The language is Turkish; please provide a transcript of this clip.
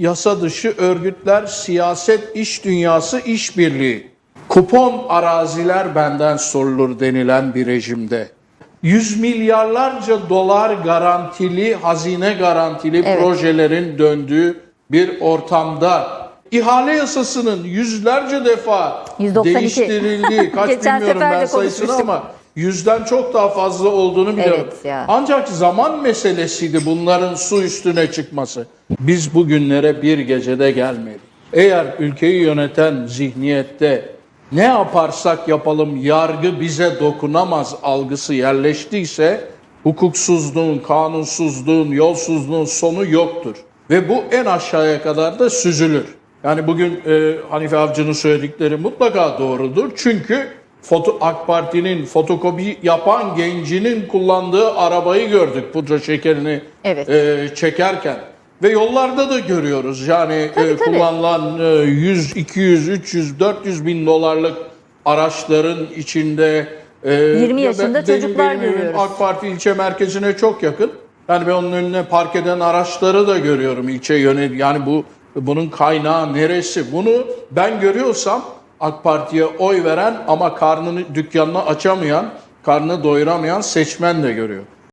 yasa dışı örgütler, siyaset, iş dünyası, işbirliği. Kupon araziler benden sorulur denilen bir rejimde. Yüz milyarlarca dolar garantili, hazine garantili Evet. projelerin döndüğü bir ortamda ihale yasasının yüzlerce defa 192. değiştirildiği, kaç Geçen bilmiyorum ben de sayısını ama yüzden çok daha fazla olduğunu biliyorum. Evet ya. Ancak zaman meselesiydi bunların su üstüne çıkması. Biz bugünlere bir gecede gelmedik. Eğer ülkeyi yöneten zihniyette ne yaparsak yapalım yargı bize dokunamaz algısı yerleştiyse hukuksuzluğun, kanunsuzluğun, yolsuzluğun sonu yoktur. Ve bu en aşağıya kadar da süzülür. Yani bugün e, Hanife Avcı'nın söyledikleri mutlaka doğrudur. Çünkü foto, AK Parti'nin fotokopi yapan gencinin kullandığı arabayı gördük pudra şekerini Evet. e, çekerken. Ve yollarda da görüyoruz yani e, Tabii, tabii. kullanılan e, 100, 200, 300, 400 bin dolarlık araçların içinde e, 20 ya yaşında ben- çocuklar benim evim görüyoruz. AK Parti ilçe merkezine çok yakın. Yani ben onun önüne park eden araçları da görüyorum ilçe yönel. Yani bu bunun kaynağı neresi? Bunu ben görüyorsam AK Parti'ye oy veren ama karnını dükkanını açamayan, karnını doyuramayan seçmen de görüyor.